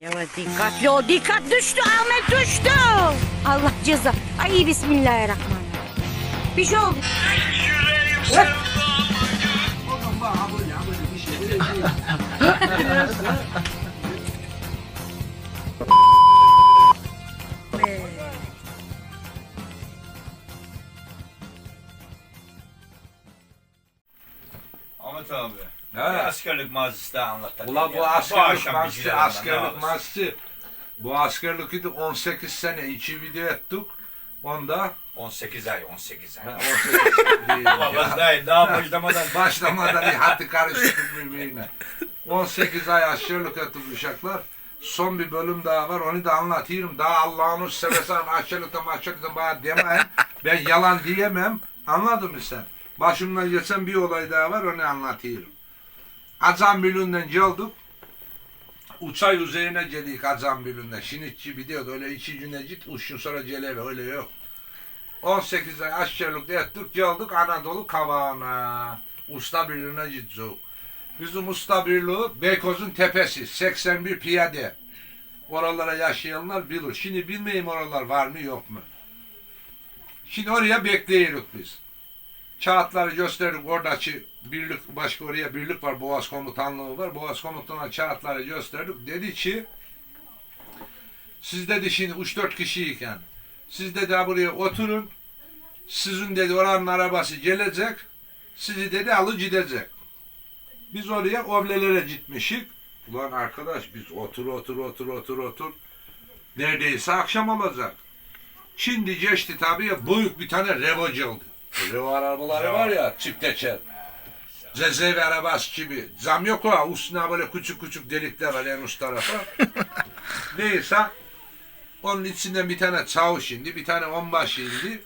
Yavaş dikkatli ol. Dikkat düştü. Ahmet düştü. Allah ceza. Ay bismillahirrahmanirrahim. Bir şey oldu. Ahmet abi. Bir askerlik mazisi daha anlat. hadi Ulan ya. bu askerlik ne askerlik masçı. Bu askerlik idi 18 sene iki video ettik. Onda 18 ay 18 ay. ha, 18 değil Vallahi ya. daha, başlamadan. Başlamadan iyi hadi karıştırdık birbirine. 18 ay askerlik ettik uşaklar. Son bir bölüm daha var onu da anlatayım. Daha Allah'ını seversen askerlikten askerlikten bana demeyin. Ben yalan diyemem. Anladın mı sen? Başımdan geçen bir olay daha var onu anlatayım. Azam Bülü'nden geldik. Uçay üzerine geldik Azam Bülü'nde. Şinitçi biliyordu öyle iki güne git gün sonra geleve öyle yok. 18 ay askerlik ettik geldik Anadolu kavağına. Usta birliğine gideceğiz. Bizim usta birliği Beykoz'un tepesi 81 piyade. Oralara yaşayanlar bilir. Şimdi bilmeyeyim oralar var mı yok mu. Şimdi oraya bekleyiyoruz biz. Kağıtları gösterdik oradaki birlik başka oraya birlik var Boğaz komutanlığı var. Boğaz komutanına kağıtları gösterdik. Dedi ki siz dedi şimdi 3-4 kişiyken siz dedi ha buraya oturun. Sizin dedi oranın arabası gelecek. Sizi dedi alı gidecek. Biz oraya oblelere gitmişik. Ulan arkadaş biz otur otur otur otur otur. Neredeyse akşam olacak. Şimdi geçti tabii büyük bir tane Revo geldi. Revo arabaları var ya çift teker. Cezevi arabası gibi. Cam yok ha. Üstüne böyle küçük küçük delikler var en üst tarafa. Neyse. Onun içinden bir tane çavuş indi. Bir tane onbaşı indi.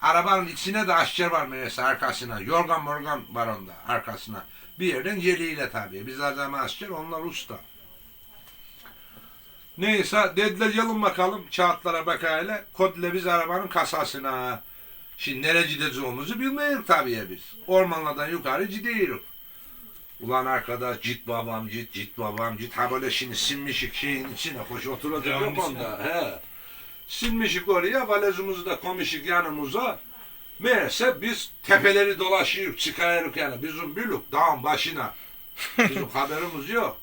Arabanın içine de asker var meğerse arkasına. Yorgan morgan var onda arkasına. Bir yerden geliyle tabii. Biz adam asker onlar usta. Neyse dediler gelin bakalım kağıtlara bakayla. Kodle biz arabanın kasasına. Şimdi nereye gideceğimizi bilmeyiz tabii ya biz. Ormanlardan yukarı gidiyoruz. Ulan arkadaş cit babam cit cit babam cit. Ha böyle şimdi sinmişik şeyin içine hoş oturacak yok onda. He. Sinmişik oraya valezimizi de komişik yanımıza. Meğerse biz tepeleri dolaşıyoruz çıkarıyoruz yani. Bizim bülük dağın başına. Bizim haberimiz yok.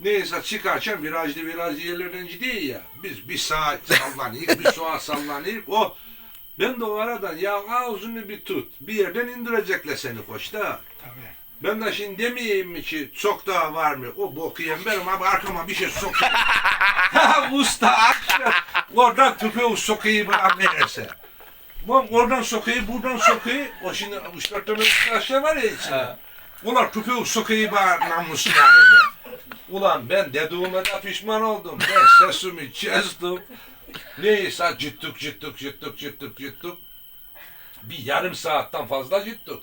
Neyse çıkarken virajlı virajlı yerlerden gidiyor ya. Biz bir sağa sallanıyık, bir sağa sallanıyık. O ben de o aradan ya ağzını bir tut. Bir yerden indirecekler seni koçta. Tabii. Ben de şimdi demeyeyim mi ki çok daha var mı? O boku yem benim abi arkama bir şey sokuyor. Ha, Usta aşağı. Oradan tüfeği sokuyor bana verirse. Bu oradan sokuyor, buradan sokuyor. O şimdi üç dört tane aşağı var ya içinde. Ulan tüfeği sokuyor bana namusuna böyle. Ulan ben dediğime de pişman oldum. Ben sesimi kestim. Neyse cittuk cittuk cittuk cittuk cittuk. Bir yarım saatten fazla cittuk.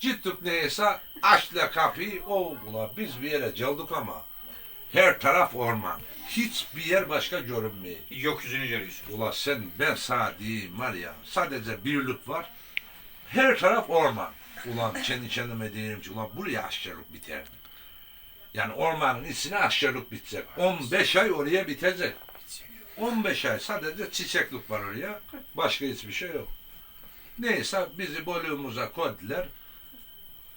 Gittik neyse açla kapıyı o ula biz bir yere geldik ama her taraf orman. Hiçbir yer başka görünmüyor. Yok yüzünü görüyorsun. Ula sen ben sana diyeyim var ya sadece birlik var. Her taraf orman. Ulan kendi kendime diyeyim ki ulan buraya aşçılık biter? Yani ormanın içine aşçılık bitecek. 15 ay oraya bitecek. 15 ay sadece çiçeklik var oraya. Başka hiçbir şey yok. Neyse bizi bölüğümüze koydular.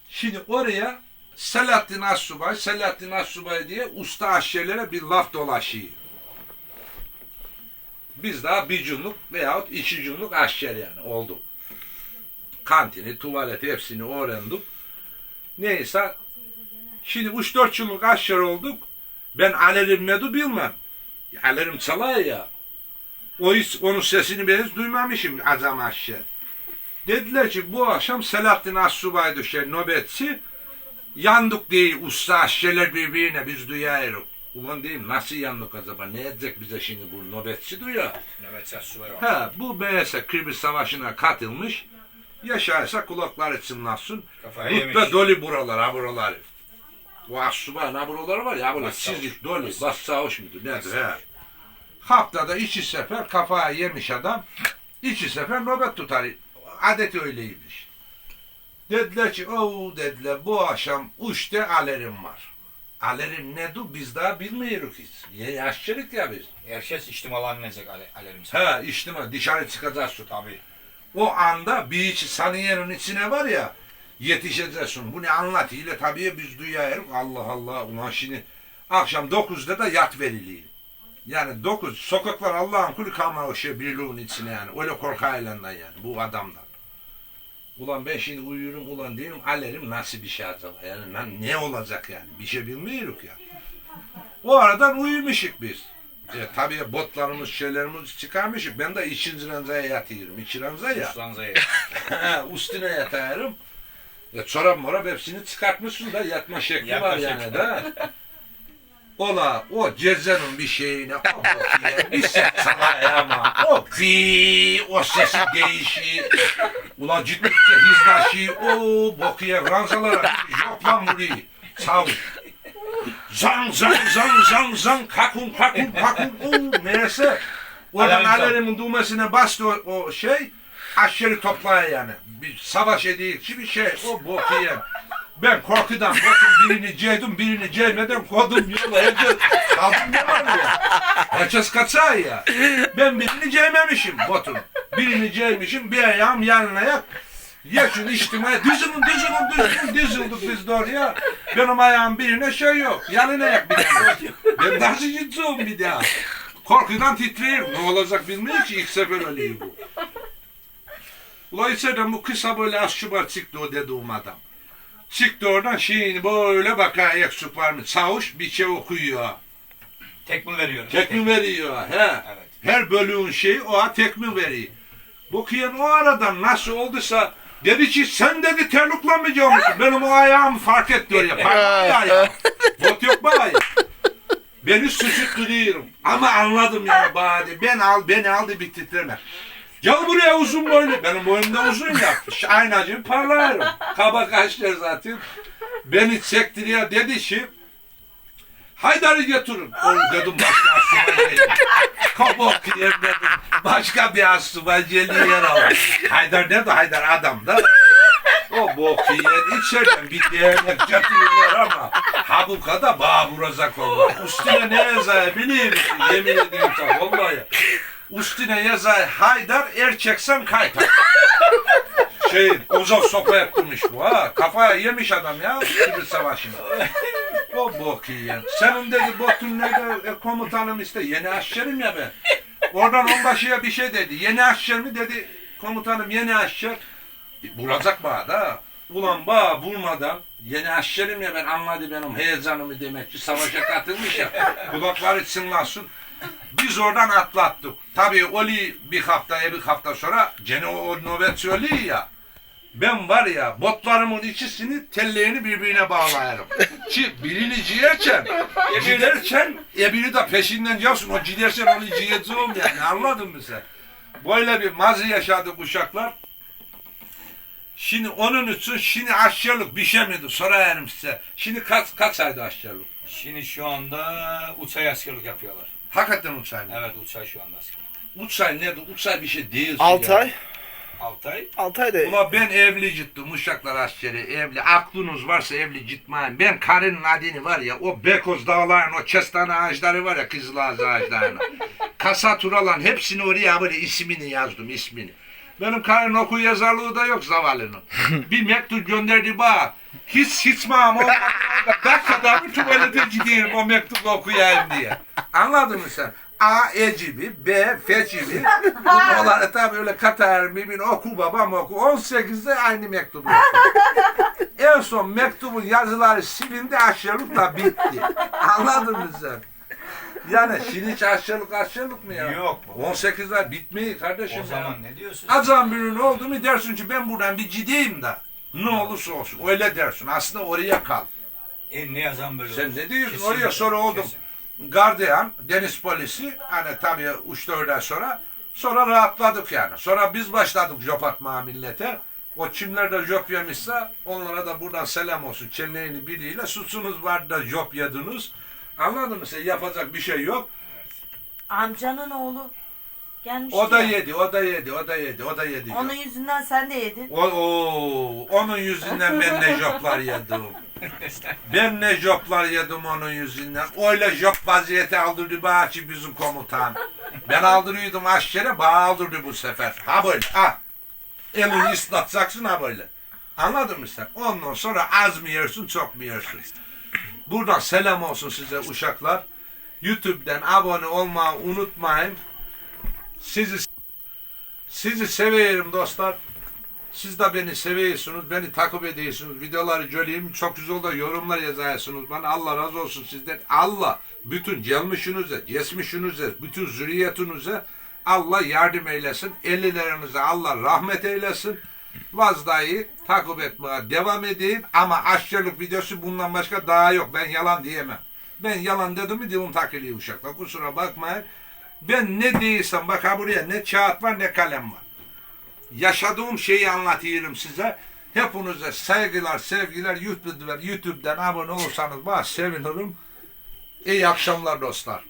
Şimdi oraya Selahattin Assubay, Selahattin Assubay diye usta aşçilere bir laf dolaşıyor. Biz daha bir günlük veyahut iki günlük aşçer yani olduk. Kantini, tuvaleti hepsini öğrendik. Neyse şimdi 3-4 yıllık aşçer olduk. Ben alerim nedu bilmem. Alerim çalar ya. O hiç, onun sesini ben hiç duymamışım azam aşçer. Dediler ki bu akşam Selahattin Assubay düşer nöbetçi. Yandık diye usta aşçeler birbirine biz duyuyoruz. Ulan diyeyim nasıl yandık acaba? Ne edecek bize şimdi bu nöbetçi duyuyor. Evet sen subay var. Ha bu meğerse Kıbrıs Savaşı'na katılmış. Yaşarsa kulakları çınlasın. Kafayı yemiş. Rütbe dolu buralar ha buralar. Bu asubay ha buraları var ya böyle sizlik dolu. Başsavcı mıdır nedir he? Haftada iki sefer kafaya yemiş adam. iki sefer nöbet tutar. Adet öyleymiş. Dediler ki o dediler bu akşam üçte alerim var. Alerim ne du biz daha bilmiyoruz hiç. Ya yaşlılık ya biz. Herkes içtimalanacak ale, alerim. Ha işte mi dışarı çıkacaksın. Tabii. O anda bir iç saniyenin içine var ya yetişeceksin. Bunu anlatıyla tabii biz duyarız. Allah Allah ulan şimdi akşam 9'da da yat veriliyor. Yani 9 sokaklar Allah'ın kulü kalma o şey birliğin içine yani. Öyle korkayla yani bu adamdan. Ulan ben şimdi uyuyorum ulan diyorum alerim nasıl bir şey acaba yani lan ne olacak yani bir şey bilmiyoruz ya. O aradan uyumuşuk biz. E, tabii botlarımız şeylerimiz çıkarmışık. Ben de ikinci ranzaya yatıyorum. İki ranza ya. Uslanza ye. Üstüne yatarım. Ya çorap morap hepsini çıkartmışsın da yatma şekli var yani da. Ola o cezenin bir şeyine o bakıyor, bir ses sana ama o fi o sesi değişi. Ula gittikçe hizlaşı o bakıyor ranzalara yok lan burayı sağ zang zang zang zang zang kakun kakun kakun. O neyse. Oradan alerimin düğmesine bastı o, o şey. Aşırı toplaya yani. Bir savaş ediyekçi bir şey o bakıyor ben korkudan botun birini ceydim birini ceymeden kodum yola evde kaldım ne var ya. Herkes kaçar ya. Ben birini ceymemişim botun. Birini ceymişim bir ayağım yanına ayak. Yaşın içtime düzülün düzülün düzülün düzüldük biz de oraya. Benim ayağım birine şey yok. Yalın ayak bir tane. Ben nasıl gideceğim bir daha. Korkudan titreyim. Ne olacak bilmiyorum ki ilk sefer öleyim bu. Dolayısıyla bu kısa böyle şubar çıktı o dediğim adam. Çıktı oradan şeyini böyle bakar ayak süper mi? Çavuş bir şey okuyor. Tekmil veriyorum. Tekmin veriyor. He. Evet. Her bölüğün şeyi o ha tekmin veriyor. Bu kıyan o aradan nasıl olduysa dedi ki sen dedi terliklanmayacak mısın? Benim o ayağımı fark etti oraya. Parmak ya ayağım. Bot yok mu ayağım? Beni suçutturuyorum. Ama anladım ya bari. Ben al, beni aldı bir titreme. Gel buraya uzun boylu. Benim boyum da uzun ya. Ş- Aynacığım parlarım. Kaba kaşlar zaten. Beni çektiriyor dedi ki Haydar'ı götürün. Oğlum dedim başka asubay geldi. Kabak yem dedim. Başka bir asubay geldi yer aldı. Haydar nerede? Haydar adam da. O bok yiyen içeriden bir değerlik götürürler ama habukada bağ vuracak onlar. Üstüne ne yazar musun? Yemin ediyorum sana vallahi. Üstüne yazar Haydar erkeksen kaytar. Şey Ozan sopa yaptırmış bu ha. Kafaya yemiş adam ya. Sivri savaşını. O bok yiyen. Senin dedi botun nerede e, komutanım işte yeni aşçerim ya ben. Oradan onbaşıya bir şey dedi. Yeni aşçer mi dedi komutanım yeni aşçer. E, bana da. Ulan bana vurmadan yeni aşçerim ya ben anladı benim heyecanımı demek ki savaşa katılmış ya. Kulakları çınlasın. Biz oradan atlattık. Tabii oli bir hafta bir hafta sonra gene o, nöbetçi oluyor ya. Ben var ya botlarımın ikisini tellerini birbirine bağlarım. Ki birini ciyerken, ciderken ebiri de peşinden yapsın. O cidersen onu ciyeceğim yani anladın mı sen? Böyle bir mazı yaşadı kuşaklar. Şimdi onun için şimdi aşçılık bir şey miydi sorarım size. Şimdi kaç, kaç ayda aşçılık? Şimdi şu anda Uçay askerlik yapıyorlar. Hakikaten uçay mı? Evet Uçay şu anda askerlik. Uçay nedir? Uçay bir şey değil. 6 ay. 6 ay. 6 ay da Ula ben evli gittim uşaklar askeri evli. Aklınız varsa evli gitmeyin. Ben karının adını var ya o Bekoz dağların o kestane ağaçları var ya Kızılağız ağaçlarına. Kasa turalan hepsini oraya böyle ismini yazdım ismini. Benim karın oku yazarlığı da yok zavallının. bir mektup gönderdi bana. Hiç hiç mamam olmadı. Dakikada bir tuvalete gideyim o mektubu okuyayım diye. Anladın mı sen? A ecibi, B fecibi. Bunları tabii öyle katar birbirine oku babam oku. 18'de aynı mektubu oku. en son mektubun yazıları silindi aşağılıkla bitti. Anladın mı sen? Yani şimdi hiç aşağılık aşağılık mı ya? Yok bu. 18'ler bitmiyor kardeşim O ya. zaman ne diyorsun? Azam birinin oldu mu dersin ki ben buradan bir gideyim de. Ne olursa olsun öyle dersin. Aslında oraya kal. E, ne yazan böyle Sen olur? ne diyorsun? Kesinlikle, Oraya sonra oldum. kesin. Gardiyan, deniz polisi. Hani tabii uç dörden sonra. Sonra rahatladık yani. Sonra biz başladık job atmaya millete. O kimler de job yemişse onlara da buradan selam olsun. Çenleğini biriyle suçunuz var da job yediniz. Anladın mı sen? Yapacak bir şey yok. Amcanın oğlu Gelmişti O da ya. yedi, o da yedi, o da yedi, o da yedi. Onun yüzünden sen de yedin. O, o, onun yüzünden ben ne joplar yedim. Ben ne joplar yedim onun yüzünden. Öyle jop vaziyeti aldırdı bahçı bizim komutan. Ben aldırıyordum aşçere, bana aldırdı bu sefer. Ha böyle, ha. Elini ıslatacaksın ha böyle. Anladın mı sen? Ondan sonra az mı yersin, çok mu yersin? Buradan selam olsun size uşaklar. YouTube'dan abone olmayı unutmayın. Sizi sizi seviyorum dostlar. Siz de beni seviyorsunuz, beni takip ediyorsunuz, videoları göreyim, çok güzel de yorumlar yazıyorsunuz bana. Allah razı olsun sizden. Allah bütün gelmişinize, geçmişinize, bütün zürriyetinize Allah yardım eylesin. Ellerinize Allah rahmet eylesin. Vazdayı takip etmeye devam edin ama aşçılık videosu bundan başka daha yok. Ben yalan diyemem. Ben yalan dedim mi dilim takılıyor uşaklar. Kusura bakmayın. Ben ne değilsem bak buraya ne kağıt var ne kalem var yaşadığım şeyi anlatıyorum size. Hepinize saygılar, sevgiler. YouTube'dan, YouTube'dan abone olursanız bana sevinirim. İyi akşamlar dostlar.